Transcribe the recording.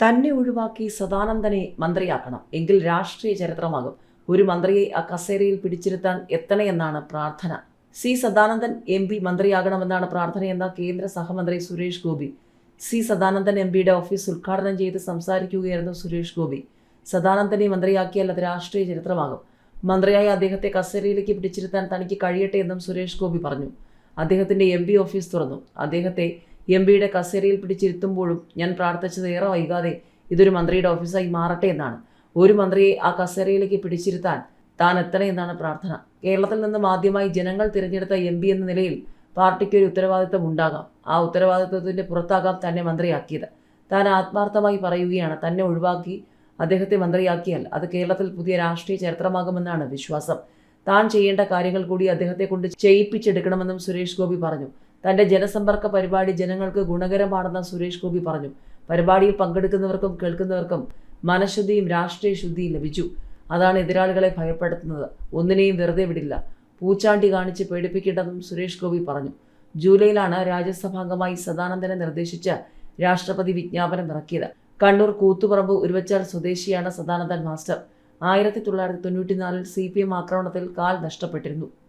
തന്നെ ഒഴിവാക്കി സദാനന്ദനെ മന്ത്രിയാക്കണം. എങ്കിൽ രാഷ്ട്രീയ ചരിത്രമാകും. ഒരു മന്ത്രിയെ ആ കസേരയിൽ പിടിച്ചിരുത്താൻ എത്തണമെന്നാണ് പ്രാർത്ഥന. സി സദാനന്ദൻ എം പി മന്ത്രിയാകണമെന്നാണ് പ്രാർത്ഥനയെന്ന കേന്ദ്ര സഹമന്ത്രി സുരേഷ് ഗോപി. സി സദാനന്ദൻ എം പിയുടെ ഓഫീസ് ഉദ്ഘാടനം ചെയ്ത് സംസാരിക്കുകയായിരുന്നു സുരേഷ് ഗോപി. സദാനന്ദനെ മന്ത്രിയാക്കിയാൽ അത് രാഷ്ട്രീയ ചരിത്രമാകും. മന്ത്രിയായ അദ്ദേഹത്തെ കസേരയിലേക്ക് പിടിച്ചിരുത്താൻ തനിക്ക് കഴിയട്ടെ എന്നും സുരേഷ് ഗോപി പറഞ്ഞു. അദ്ദേഹത്തിന്റെ എം ഓഫീസ് തുറന്നു. അദ്ദേഹത്തെ എം പിയുടെ കസേരയിൽ പിടിച്ചിരുത്തുമ്പോഴും ഞാൻ പ്രാർത്ഥിച്ചത് ഏറെ വൈകാതെ ഇതൊരു മന്ത്രിയുടെ ഓഫീസായി മാറട്ടെ എന്നാണ്. ഒരു മന്ത്രിയെ ആ കസേരയിലേക്ക് പിടിച്ചിരുത്താൻ താൻ എത്തണമെന്നാണ് പ്രാർത്ഥന. കേരളത്തിൽ നിന്നും ആദ്യമായി ജനങ്ങൾ തിരഞ്ഞെടുത്ത എം എന്ന നിലയിൽ പാർട്ടിക്ക് ഒരു ഉത്തരവാദിത്തം ഉണ്ടാകാം. ആ ഉത്തരവാദിത്വത്തിന്റെ പുറത്താകാം തന്നെ മന്ത്രിയാക്കിയത്. താൻ ആത്മാർത്ഥമായി പറയുകയാണ് തന്നെ ഒഴിവാക്കി അദ്ദേഹത്തെ മന്ത്രിയാക്കിയാൽ അത് കേരളത്തിൽ പുതിയ രാഷ്ട്രീയ ചരിത്രമാകുമെന്നാണ് വിശ്വാസം. താൻ ചെയ്യേണ്ട കാര്യങ്ങൾ കൂടി അദ്ദേഹത്തെ കൊണ്ട് ചെയ്യിപ്പിച്ചെടുക്കണമെന്നും സുരേഷ് ഗോപി പറഞ്ഞു. തന്റെ ജനസമ്പർക്ക പരിപാടി ജനങ്ങൾക്ക് ഗുണകരമാണെന്ന് സുരേഷ് ഗോപി പറഞ്ഞു. പരിപാടിയിൽ പങ്കെടുക്കുന്നവർക്കും കേൾക്കുന്നവർക്കും മനഃശുദ്ധിയും രാഷ്ട്രീയ ശുദ്ധിയും ലഭിച്ചു. അതാണ് എതിരാളികളെ ഭയപ്പെടുത്തുന്നത്. ഒന്നിനെയും വെറുതെ വിടില്ല. പൂച്ചാണ്ടി കാണിച്ച് പേടിപ്പിക്കേണ്ടതെന്നും സുരേഷ് ഗോപി പറഞ്ഞു. ജൂലൈയിലാണ് രാജ്യസഭാംഗമായി സദാനന്ദനെ നിർദ്ദേശിച്ച് രാഷ്ട്രപതി വിജ്ഞാപനം ഇറക്കിയത്. കണ്ണൂർ കൂത്തുപറമ്പ് ഉരുവച്ചാൽ സ്വദേശിയാണ് സദാനന്ദൻ മാസ്റ്റർ. ആയിരത്തി തൊള്ളായിരത്തി തൊണ്ണൂറ്റിനാലിൽ സി പി എം ആക്രമണത്തിൽ കാൽ നഷ്ടപ്പെട്ടിരുന്നു.